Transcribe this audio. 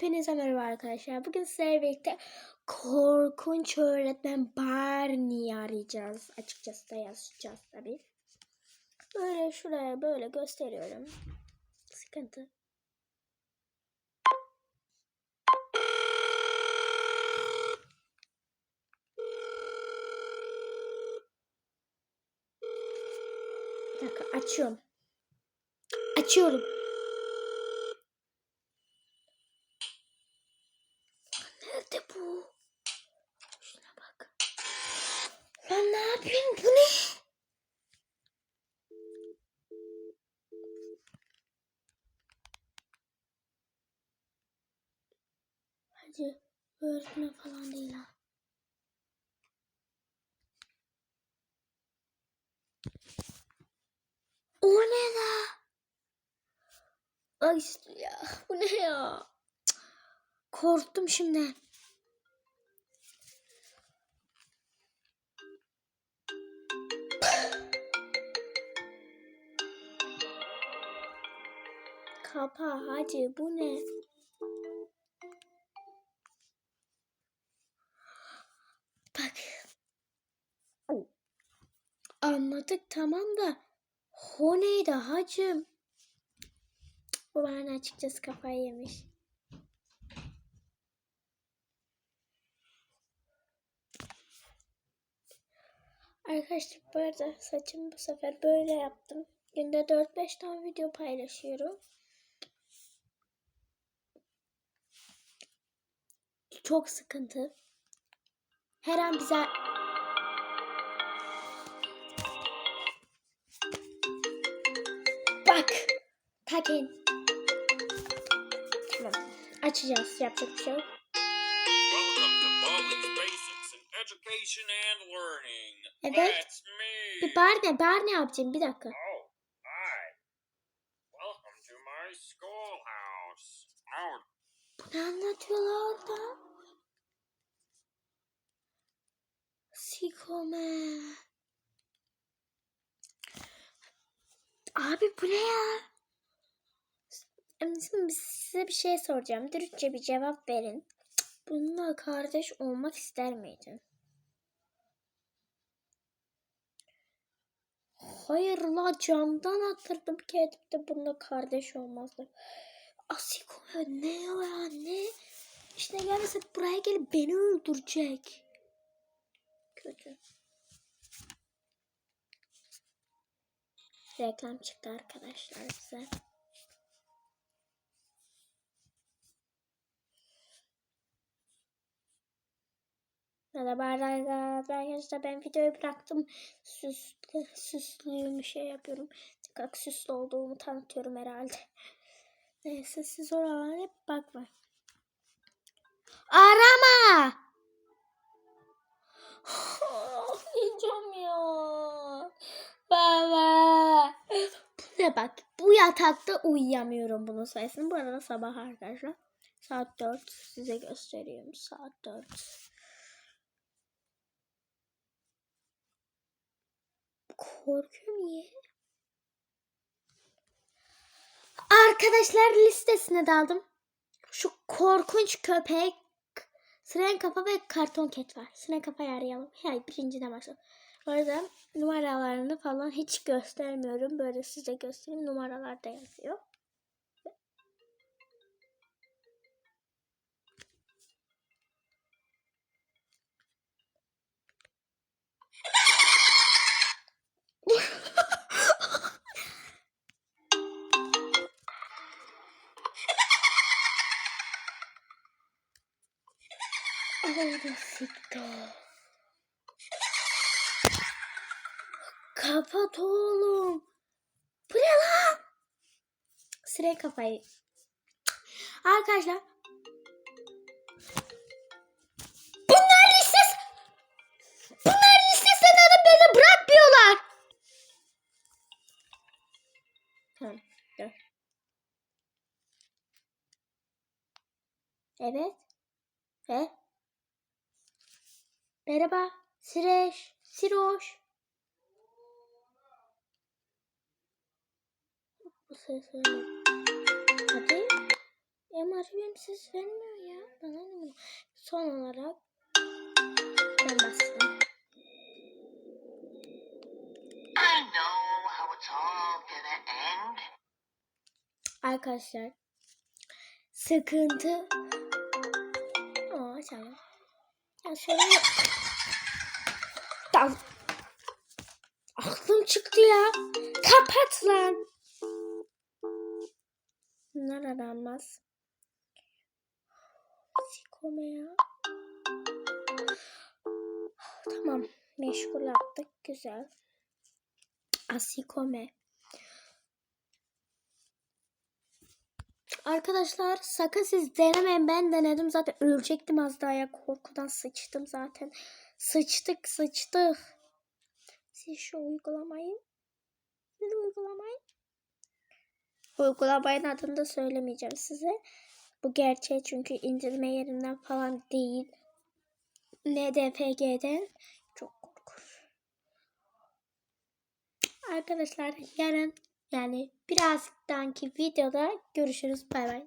Hepinize merhaba arkadaşlar. Bugün sizlerle birlikte korkunç öğretmen Barney'i arayacağız. Açıkçası da yazacağız tabii. Böyle şuraya böyle gösteriyorum. Sıkıntı. Bir dakika açıyorum. Açıyorum. Nerede bu? Şuna bak. Lan ne yapayım bu ne? Hacı öğretmen falan değil ha. O ne la? Ay ya bu ne ya? Korktum şimdi. Kapa hacı bu ne? Bak. Anladık tamam da o neydi hacım? Bu bana açıkçası kafayı yemiş. Arkadaşlar bu arada saçımı bu sefer böyle yaptım. Günde 4-5 tane video paylaşıyorum. Çok sıkıntı. Her an bize Bak. Takin. Tamam. Açacağız. Yapacak bir şey yok. Evet. Bir bar ne? Bar ne yapacağım? Bir dakika. Oh, Bu ne anlatıyorlar orada? Sikome. Abi bu ne ya? Size bir şey soracağım. Dürüstçe bir cevap verin. Bununla kardeş olmak ister miydin? Hayır la camdan attırdım kedip de bununla kardeş olmazlar. Asiko ne ya ne? İşte gelmese buraya gelip beni öldürecek. Kötü. Reklam çıktı arkadaşlar bize. Merhaba arkadaşlar ben videoyu bıraktım. Süslü, süslüğümü şey yapıyorum. Tekrar süslü olduğumu tanıtıyorum herhalde. Neyse siz oralara hep bakma. Arama! Ne bak. Bu yatakta uyuyamıyorum bunun sayesinde. Bu arada sabah arkadaşlar. Saat 4 size gösteriyorum. Saat 4. Korkuyorum niye? Arkadaşlar listesine daldım. Şu korkunç köpek, siren kafa ve karton ket var. Siren kafayı arayalım. Hayır birinciden başlayalım. Bu arada numaralarını falan hiç göstermiyorum. Böyle size göstereyim. Numaralarda yazıyor. Oldu siktir. Kapat oğlum. Bu ne lan? Siren kafayı. Arkadaşlar. Bunlar listesi. Bunlar listesinde de beni bırakmıyorlar. Tamam. Dur. Evet. Ve Merhaba. Sireş. Siroş. Bu ses öyle. Hadi. Emar benim ses vermiyor ya. Bana ne? Son olarak ben bastım. I know how it's all gonna end. Arkadaşlar sıkıntı Aa tamam. Ya şöyle Tamam. Aklım çıktı ya. Kapat lan. Bunlar aranmaz. Sikome ya. Tamam. Meşgul yaptık. Güzel. Asikome. Arkadaşlar sakın siz denemeyin. Ben denedim zaten ölecektim az daha ya. Korkudan sıçtım zaten. Sıçtık sıçtık. Siz şu uygulamayı. Siz uygulamayı. Uygulamayın adını da söylemeyeceğim size. Bu gerçeği çünkü indirme yerinden falan değil. NDFG'den. Çok korkunç. Arkadaşlar yarın yani birazdanki videoda görüşürüz. Bay bay.